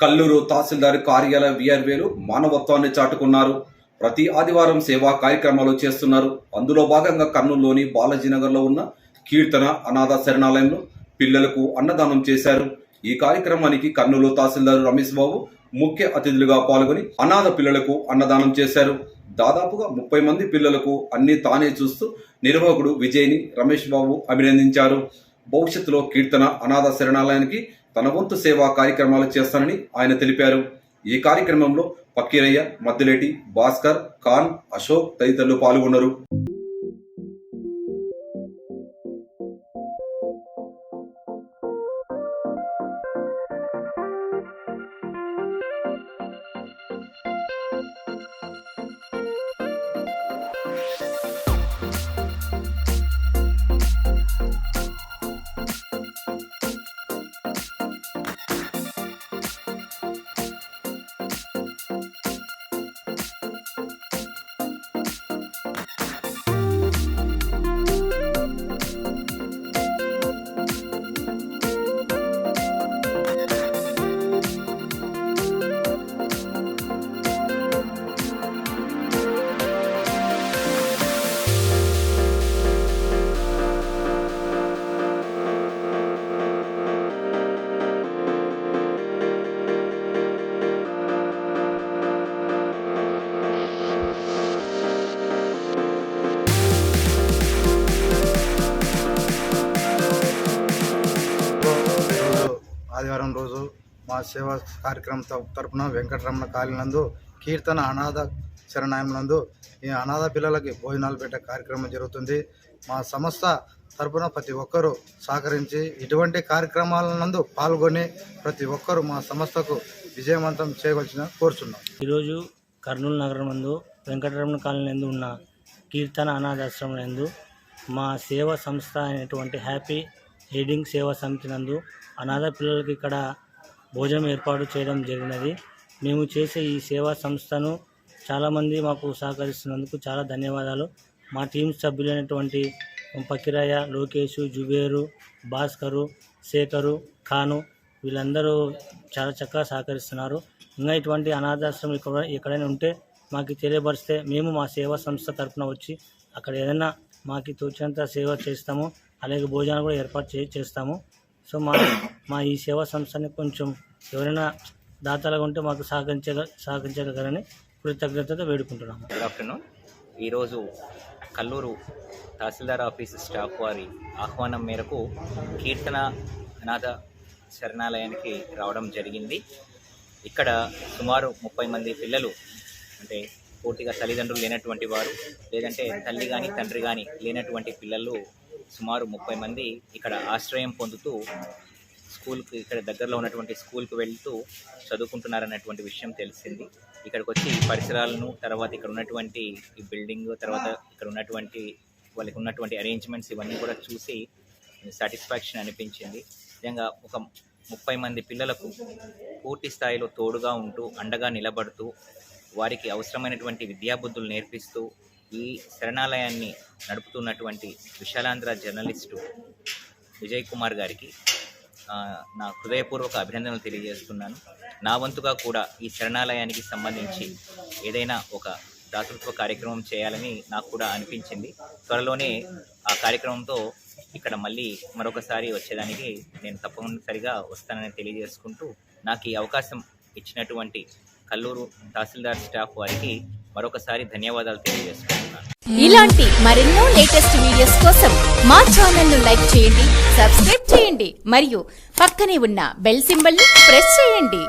కల్లూరు తహసీల్దార్ కార్యాలయ విఆర్వేలు మానవత్వాన్ని చాటుకున్నారు. ప్రతి ఆదివారం సేవా కార్యక్రమాలు చేస్తున్నారు. అందులో భాగంగా కర్నూలులోని బాలాజీనగర్లో ఉన్న కీర్తన అనాథ శరణాలయంలో పిల్లలకు అన్నదానం చేశారు. ఈ కార్యక్రమానికి కర్నూలు తహసీల్దార్ రమేష్ బాబు ముఖ్య అతిథులుగా పాల్గొని అనాథ పిల్లలకు అన్నదానం చేశారు. దాదాపుగా ముప్పై మంది పిల్లలకు అన్ని తానే చూస్తూ నిర్వాహకుడు విజయ్ని రమేష్ బాబు అభినందించారు. భవిష్యత్తులో కీర్తన అనాథ శరణాలయానికి తన వంతు సేవా కార్యక్రమాలు చేస్తానని ఆయన తెలిపారు. ఈ కార్యక్రమంలో పక్కిరయ్య మద్దిలేటి భాస్కర్ ఖాన్ అశోక్ తదితరులు పాల్గొన్నారు. ఆదివారం రోజు మా సేవా కార్యక్రమం త- తరపున వెంకటరమణ కాలినందు కీర్తన అనాథ శరణాలయం నందు ఈ అనాథ పిల్లలకి భోజనాలు పెట్టే కార్యక్రమం జరుగుతుంది. మా సంస్థ తరపున ప్రతి ఒక్కరూ సహకరించి ఇటువంటి కార్యక్రమాల నందు పాల్గొని ప్రతి ఒక్కరూ మా సంస్థకు విజయవంతం చేయవలసిన కోరుచున్నాం. ఈరోజు కర్నూలు నగరం నందు వెంకటరమణ కాలనీ నందు ఉన్న కీర్తన అనాథాశ్రమం నందు మా సేవా సంస్థ అనేటువంటి హ్యాపీ ఎయిడింగ్ సేవా సమితి నందు అనాథ పిల్లలకి ఇక్కడ భోజనం ఏర్పాటు చేయడం జరిగినది. మేము చేసే ఈ సేవా సంస్థను చాలామంది మాకు సహకరిస్తున్నందుకు చాలా ధన్యవాదాలు. మా టీం సభ్యులైనటువంటి పకిరయ్య లోకేష్ జుబేరు భాస్కరు శేఖరు ఖాను వీళ్ళందరూ చాలా చక్కగా సహకరిస్తున్నారు. ఇంకా ఇటువంటి అనాథాశ్రమం ఇక్కడ ఎక్కడైనా ఉంటే మాకు తెలియపరిస్తే మేము మా సేవా సంస్థ తరఫున వచ్చి అక్కడ ఏదైనా మాకు తోచినంత సేవ చేస్తాము. అలాగే భోజనాలు కూడా ఏర్పాటు చే చేస్తాము. సో మా మా ఈ సేవా సంస్థని కొంచెం ఎవరైనా దాతలుగా ఉంటే మాకు సహకరించగ సహకరించగలరని కృతజ్ఞతతో వేడుకుంటున్నాము. గుడ్ ఆఫ్టర్నూన్ ఈరోజు కల్లూరు తహసీల్దార్ ఆఫీస్ స్టాఫ్ వారి ఆహ్వానం మేరకు కీర్తన అనాథ శరణాలయానికి రావడం జరిగింది. ఇక్కడ సుమారు ముప్పై మంది పిల్లలు అంటే పూర్తిగా తల్లిదండ్రులు లేనటువంటి వారు లేదంటే తల్లి కానీ తండ్రి కానీ లేనటువంటి పిల్లలు సుమారు ముప్పై మంది ఇక్కడ ఆశ్రయం పొందుతూ స్కూల్కి ఇక్కడ దగ్గరలో ఉన్నటువంటి స్కూల్కి వెళ్తూ చదువుకుంటున్నారన్నటువంటి విషయం తెలిసింది. ఇక్కడికి వచ్చి పరిసరాలను తర్వాత ఇక్కడ ఉన్నటువంటి ఈ బిల్డింగ్ తర్వాత ఇక్కడ ఉన్నటువంటి వాళ్ళకి ఉన్నటువంటి అరేంజ్మెంట్స్ ఇవన్నీ కూడా చూసి సాటిస్ఫాక్షన్ అనిపించింది. నిజంగా ఒక ముప్పై మంది పిల్లలకు పూర్తి స్థాయిలో తోడుగా ఉంటూ అండగా నిలబడుతూ వారికి అవసరమైనటువంటి విద్యాబుద్ధులు నేర్పిస్తూ ఈ శరణాలయాన్ని నడుపుతున్నటువంటి విశాలాంధ్ర జర్నలిస్టు విజయ్ కుమార్ గారికి నా హృదయపూర్వక అభినందనలు తెలియజేస్తున్నాను. నా వంతుగా కూడా ఈ శరణాలయానికి సంబంధించి ఏదైనా ఒక దాతృత్వ కార్యక్రమం చేయాలని నాకు కూడా అనిపించింది. త్వరలోనే ఆ కార్యక్రమంతో ఇక్కడ మళ్ళీ మరొకసారి వచ్చేదానికి నేను తప్పనిసరిగా వస్తానని తెలియజేసుకుంటూ నాకు ఈ అవకాశం ఇచ్చినటువంటి కల్లూరు తహసీల్దార్ స్టాఫ్ వారికి మరొకసారి ధన్యవాదాలు తెలియజేసుకుంటున్నాను. ఇలాంటి మరెన్నో లేటెస్ట్ వీడియోస్ కోసం మా ఛానల్ను లైక్ చేయండి సబ్స్క్రైబ్ చేయండి మరియు పక్కనే ఉన్న బెల్ సింబల్ ప్రెస్ చేయండి.